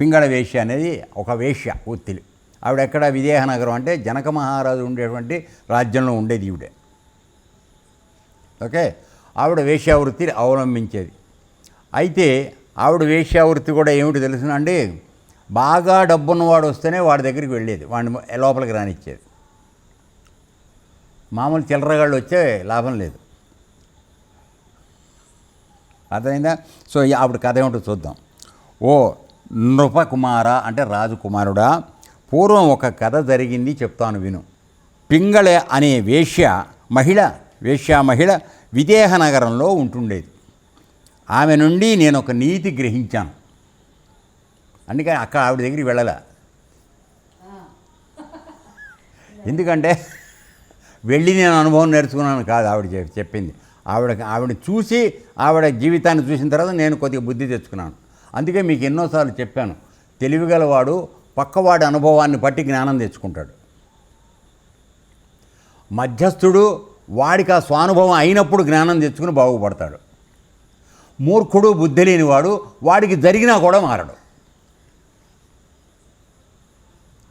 పింగళ వేష్య అనేది ఒక వేష్య ఒత్తిలి ఆవిడ ఎక్కడ విదేహనగరం అంటే జనక మహారాజు ఉండేటువంటి రాజ్యంలో ఉండేది ఈవిడే. ఓకే? ఆవిడ వేశ్యావృత్తి అవలంబించేది. అయితే ఆవిడ వేశ్యావృత్తి కూడా ఏమిటి తెలుసునండి బాగా డబ్బున్నవాడు వస్తేనే వాడి దగ్గరికి వెళ్ళేది. వాడిని లోపలికి రానిచ్చేది. మామూలు చిల్లరగాళ్ళు వచ్చే లాభం లేదు. అర్థమైందా? సో ఆవిడ కథ ఏమిటో చూద్దాం. ఓ నృపకుమార అంటే రాజకుమారుడా పూర్వం ఒక కథ జరిగింది చెప్తాను విను. పింగళె అనే వేశ్య మహిళ వేశ్యా మహిళ విదేహ నగరంలో ఉంటుండేది. ఆమె నుండి నేను ఒక నీతి గ్రహించాను. అందుకని అక్క ఆవిడ దగ్గరికి వెళ్ళాల. ఎందుకంటే వెళ్ళి నేను అనుభవం నేర్చుకున్నాను కాదు ఆవిడ చెప్పింది. ఆవిడ ఆవిడ చూసి ఆవిడ జీవితాన్ని చూసిన తర్వాత నేను కొద్దిగా బుద్ధి తెచ్చుకున్నాను. అందుకే మీకు ఎన్నోసార్లు చెప్పాను తెలివిగలవాడు పక్కవాడి అనుభవాన్ని బట్టి జ్ఞానం తెచ్చుకుంటాడు. మధ్యస్థుడు వాడికి ఆ స్వానుభవం అయినప్పుడు జ్ఞానం తెచ్చుకుని బాగుపడతాడు. మూర్ఖుడు బుద్ధి లేనివాడు వాడికి జరిగినా కూడా మారడు.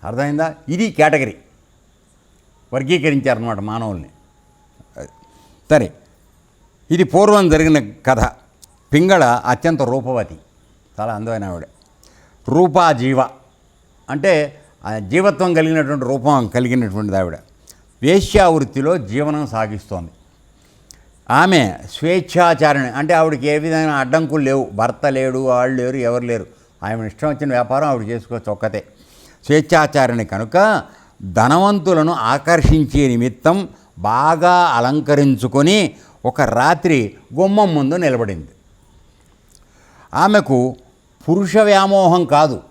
అర్థమైందా? ఇది కేటగిరీ. వర్గీకరించారనమాట మానవుల్ని. సరే ఇది పూర్వం జరిగిన కథ. పింగళ అత్యంత రూపవతి. చాలా అందమైన ఆవిడ. రూపా జీవ. అంటే ఆ జీవత్వం కలిగినటువంటి రూపం కలిగినటువంటిది ఆవిడ. వేశ్యావృత్తిలో జీవనం సాగిస్తోంది. ఆమె స్వేచ్ఛాచారిణి. అంటే ఆవిడకి ఏ విధమైన అడ్డంకులు లేవు. భర్త లేడు వాళ్ళు లేరు ఎవరు లేరు. ఆమె ఇష్టం వచ్చిన వ్యాపారం ఆవిడ చేసుకోవచ్చు ఒక్కతే. స్వేచ్ఛాచారిణి కనుక ధనవంతులను ఆకర్షించే నిమిత్తం బాగా అలంకరించుకొని ఒక రాత్రి గుమ్మం ముందు నిలబడింది. ఆమెకు పురుష వ్యామోహం కాదు.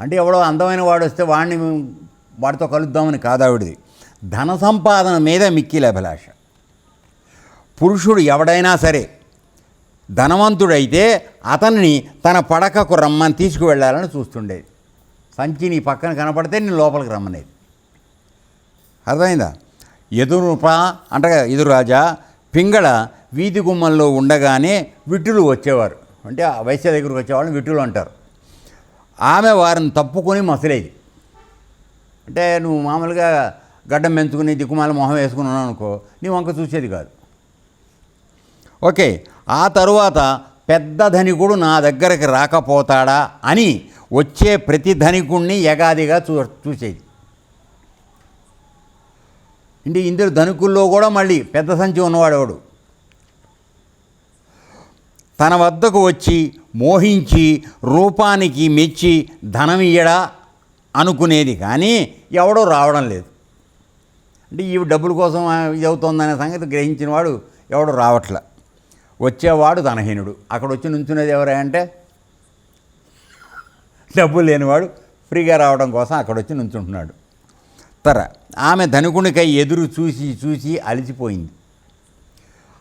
అంటే ఎవడో అందమైన వాడు వస్తే వాడిని వాడితో కలుద్దామని కాదు ఆవిడది. ధన సంపాదన మీద మిక్కిల అభిలాష. పురుషుడు ఎవడైనా సరే ధనవంతుడైతే అతన్ని తన పడకకు రమ్మని తీసుకువెళ్ళాలని చూస్తుండేది. సంచి నీ పక్కన కనపడితే నేను లోపలికి రమ్మనేది. అర్థమైందా? ఎదురుప అంటగా ఎదురాజా పింగళ వీధి గుమ్మంలో ఉండగానే విట్టులు వచ్చేవారు. అంటే ఆ వైశ్య దగ్గరకు వచ్చేవాళ్ళని విటులు అంటారు. ఆమె వారిని తప్పుకొని మసలేది. అంటే నువ్వు మామూలుగా గడ్డం పెంచుకుని దిక్కుమాల మొహం వేసుకున్నావు అనుకో నీ వంక చూసేది కాదు. ఓకే ఆ తరువాత పెద్ద ధనికుడు నా దగ్గరికి రాకపోతాడా అని వచ్చే ప్రతి ధనికుణ్ణి యగాదిగా చూ చూసేది. ఇంటి ఇందులో ధనికుల్లో కూడా మళ్ళీ పెద్ద సంచి ఉన్నవాడేవాడు? తన వద్దకు వచ్చి మోహించి రూపానికి మెచ్చి ధనం ఇయ్యడా అనుకునేది కానీ ఎవడో రావడం లేదు. అంటే ఈ డబ్బుల కోసం ఇది అవుతుందనే సంగతి గ్రహించిన వాడు ఎవడు రావట్లే. వచ్చేవాడు ధనహీనుడు. అక్కడ వచ్చి నుంచునేది ఎవరే అంటే డబ్బు లేనివాడు ఫ్రీగా రావడం కోసం అక్కడ వచ్చి నుంచుంటున్నాడు. తర ఆమె ధనుకునికై ఎదురు చూసి చూసి అలిసిపోయింది.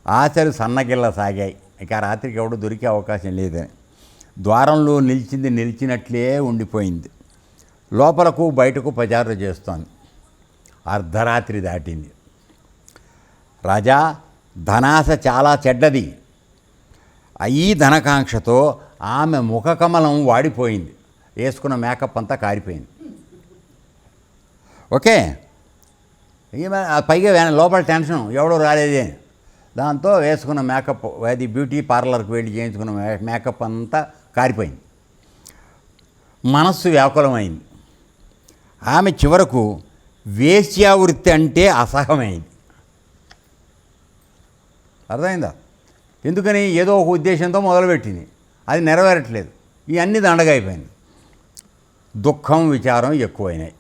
ఆశలు సన్నగిల్ల సాగాయి. ఇక రాత్రికి ఎవడు దొరికే అవకాశం లేదని ద్వారంలో నిలిచింది నిలిచినట్లే ఉండిపోయింది. లోపలకు బయటకు ప్రజారు చేస్తోంది. అర్ధరాత్రి దాటింది. రాజా ధనాశ చాలా చెడ్డది. ఈ ధనకాంక్షతో ఆమె ముఖకమలం వాడిపోయింది. వేసుకున్న మేకప్ అంతా కారిపోయింది. ఓకే. పైగా లోపల టెన్షన్. ఎవడో రాలేదే. దాంతో వేసుకున్న మేకప్ అది బ్యూటీ పార్లర్కి వెళ్ళి చేయించుకున్న మేకప్ అంతా కారిపోయింది. మనస్సు వ్యాకులమైంది. ఆమె చివరకు వేశ్యావృత్తి అంటే అసహమైంది. అర్థమైందా? ఎందుకని? ఏదో ఒక ఉద్దేశంతో మొదలుపెట్టింది. అది నెరవేరట్లేదు. ఇవన్నీ దండగా అయిపోయింది దుఃఖం విచారం ఎక్కువైనాయి.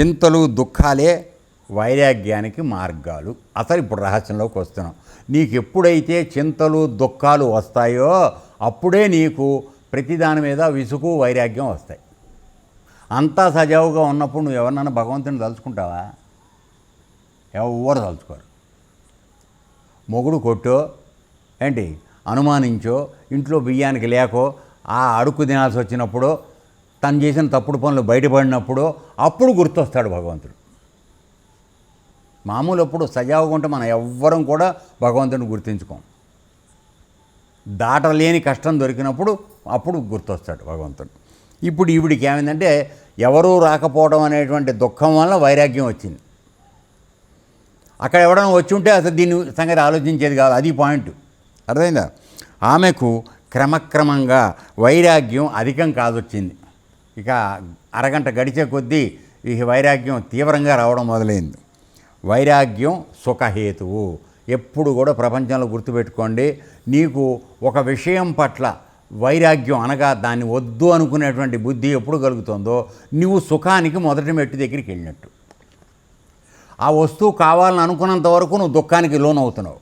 చింతలు దుఃఖాలే వైరాగ్యానికి మార్గాలు. అసలు ఇప్పుడు రహస్యంలోకి వస్తున్నాం. నీకు ఎప్పుడైతే చింతలు దుఃఖాలు వస్తాయో అప్పుడే నీకు ప్రతిదాని మీద విసుగు వైరాగ్యం వస్తాయి. అంతా సజావుగా ఉన్నప్పుడు నువ్వు ఎవరినైనా భగవంతుని తలుచుకుంటావా? ఎవరు తలుచుకోరు. మొగుడు కొట్టో ఏంటి? అనుమానించో ఇంట్లో బియ్యానికి లేకో ఆ అడుక్కు తినాల్సి వచ్చినప్పుడు తను చేసిన తప్పుడు పనులు బయటపడినప్పుడు అప్పుడు గుర్తొస్తాడు భగవంతుడు. మామూలు అప్పుడు సజావుగా ఉంటే మనం ఎవ్వరం కూడా భగవంతుని గుర్తించుకోం. దాటలేని కష్టం దొరికినప్పుడు అప్పుడు గుర్తొస్తాడు భగవంతుడు. ఇప్పుడు ఈవిడికి ఏమైందంటే ఎవరూ రాకపోవడం అనేటువంటి దుఃఖం వల్ల వైరాగ్యం వచ్చింది. అక్కడ ఎవడైనా వచ్చి ఉంటే అసలు దీని సంగతి ఆలోచించేది కాదు అది పాయింట్. అర్థమైందా? ఆమెకు క్రమక్రమంగా వైరాగ్యం అధికం కాదొచ్చింది. ఇక అరగంట గడిచే కొద్దీ ఈ వైరాగ్యం తీవ్రంగా రావడం మొదలైంది. వైరాగ్యం సుఖహేతువు. ఎప్పుడు కూడా ప్రపంచంలో గుర్తుపెట్టుకోండి నీకు ఒక విషయం పట్ల వైరాగ్యం అనగా దాన్ని వద్దు అనుకునేటువంటి బుద్ధి ఎప్పుడు కలుగుతుందో నువ్వు సుఖానికి మొదటి మెట్టు దగ్గరికి వెళ్ళినట్టు. ఆ వస్తువు కావాలని అనుకున్నంత వరకు నువ్వు దుఃఖానికి లోనవుతున్నావు.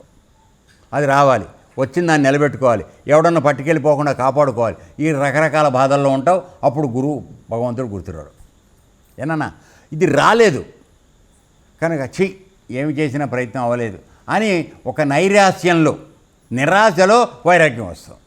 అది రావాలి వచ్చింది దాన్ని నిలబెట్టుకోవాలి ఎవడన్నా పట్టుకెళ్ళిపోకుండా కాపాడుకోవాలి ఈ రకరకాల బాధల్లో ఉంటావు అప్పుడు గురువు భగవంతుడు గుర్తురాడు. ఏనన్నా ఇది రాలేదు. కనుక ఛీ ఏమి చేసినా ప్రయత్నం అవ్వలేదు అని ఒక నైరాస్యంలో నిరాశలో వైరాగ్యం వస్తుంది.